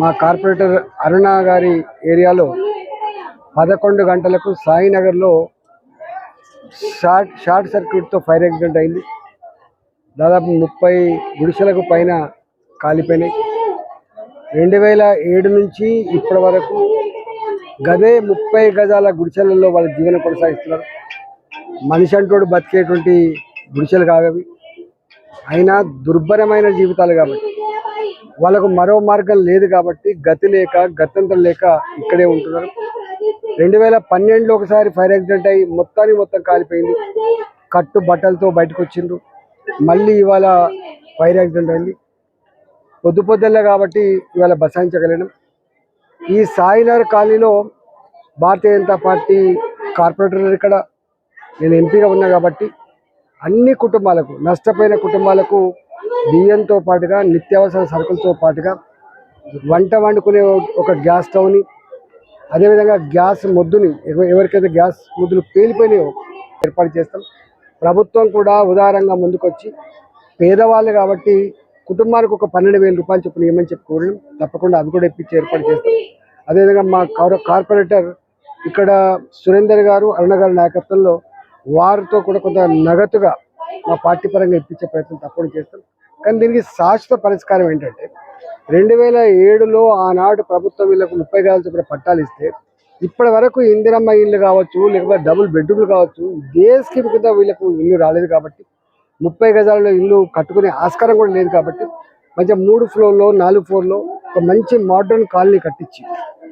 మా కార్పొరేటర్ అరుణ గారి ఏరియాలో పదకొండు గంటలకు సాయినగర్లో షార్ట్ షార్ట్ సర్క్యూట్తో ఫైర్ యాక్సిడెంట్ అయింది. దాదాపు ముప్పై గుడిసెలకు పైన కాలిపోయినాయి. రెండు వేల ఏడు నుంచి ఇప్పటి వరకు గదే ముప్పై గజాల గుడిసెలలో వాళ్ళ జీవనం కొనసాగిస్తున్నారు. మనిషి అంటోడు బతికేటువంటి గుడిసెలు కావవి. అయినా దుర్భరమైన జీవితాలు కాబట్టి వాళ్ళకు మరో మార్గం లేదు కాబట్టి గతి లేక గత్యంతరం లేక ఇక్కడే ఉంటున్నారు. రెండు వేల పన్నెండులో ఒకసారి ఫైర్ యాక్సిడెంట్ అయ్యి మొత్తానికి మొత్తం కాలిపోయింది. కట్టు బట్టలతో బయటకు వచ్చిండ్రు. మళ్ళీ ఇవాళ ఫైర్ యాక్సిడెంట్ అయింది. పొద్దు పొద్దుల్లే కాబట్టి ఇవాళ బసాయించగలిగినాం ఈ సాయినగర్ కాలనీలో భారతీయ జనతా పార్టీ కార్పొరేటర్ ఇక్కడ నేను ఎంపీగా ఉన్నా కాబట్టి అన్ని కుటుంబాలకు నష్టపోయిన కుటుంబాలకు బియ్యంతో పాటుగా నిత్యావసర సరుకులతో పాటుగా వంట వండుకునే ఒక గ్యాస్ స్టవ్ని అదేవిధంగా గ్యాస్ మొద్దుని ఎవరికైతే గ్యాస్ మొద్దులు పేలిపోయినాయో ఏర్పాటు చేస్తాం. ప్రభుత్వం కూడా ఉదారంగా ముందుకొచ్చి పేదవాళ్ళు కాబట్టి కుటుంబానికి ఒక పన్నెండు వేల రూపాయలు చొప్పున ఏమని చెప్పి కోరినాం తప్పకుండా అవి కూడా ఇప్పించి ఏర్పాటు చేస్తాం. అదేవిధంగా మా కార్పొరేటర్ ఇక్కడ సురేందర్ గారు అరుణ గారి నాయకత్వంలో వారితో కూడా కొంత నగదుగా మా పార్టీ పరంగా ఇప్పించే ప్రయత్నం తప్పకుండా చేస్తాం. కానీ దీనికి శాశ్వత పరిష్కారం ఏంటంటే రెండు వేల ఏడులో ఆనాడు ప్రభుత్వం వీళ్ళకు ముప్పై గజాల చొప్పున పట్టాలు ఇస్తే ఇప్పటి వరకు ఇందిరమ్మ ఇల్లు కావచ్చు లేకపోతే డబుల్ బెడ్రూమ్లు కావచ్చు ఏ స్కీమ్ కింద వీళ్ళకు ఇల్లు రాలేదు కాబట్టి ముప్పై గజాలలో ఇల్లు కట్టుకునే ఆస్కారం కూడా లేదు కాబట్టి మంచిగా మూడు ఫ్లోర్లో నాలుగు ఫ్లోర్లో ఒక మంచి మోడర్న్ కాలనీ కట్టించి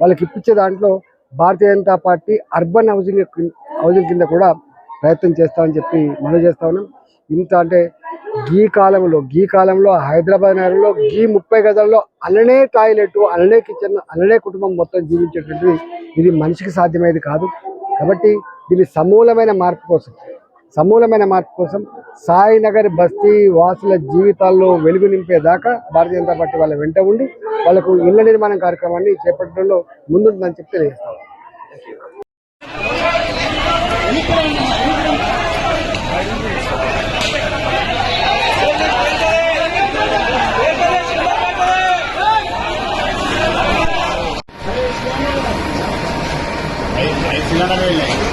వాళ్ళకి ఇప్పించే దాంట్లో Bharatiya Janata party urban housing housing కింద కూడా ప్రయత్నం చేస్తామని చెప్పి మనం చేస్తా ఉన్నాం. ఇంత అంటే గీ కాలంలో గీ కాలంలో హైదరాబాద్ నగరంలో గీ ముప్పై గజాల్లో అల్లనే టాయిలెట్ అలానే కిచెన్ అల్లనే కుటుంబం మొత్తం జీవించేటువంటిది ఇది మనిషికి సాధ్యమయ్యేది కాదు. కాబట్టి దీని సమూలమైన మార్పు కోసం సమూలమైన మార్పు కోసం సాయినగర్ బస్తీ వాసుల జీవితాల్లో వెలుగు నింపేదాకా భారతీయ జనతా పార్టీ వాళ్ళ వెంట ఉండి వాళ్ళకు ఇళ్ళ నిర్మాణం కార్యక్రమాన్ని చేపట్టడంలో ముందుంటుందని చెప్పి తెలియజేస్తాం Señora Lele.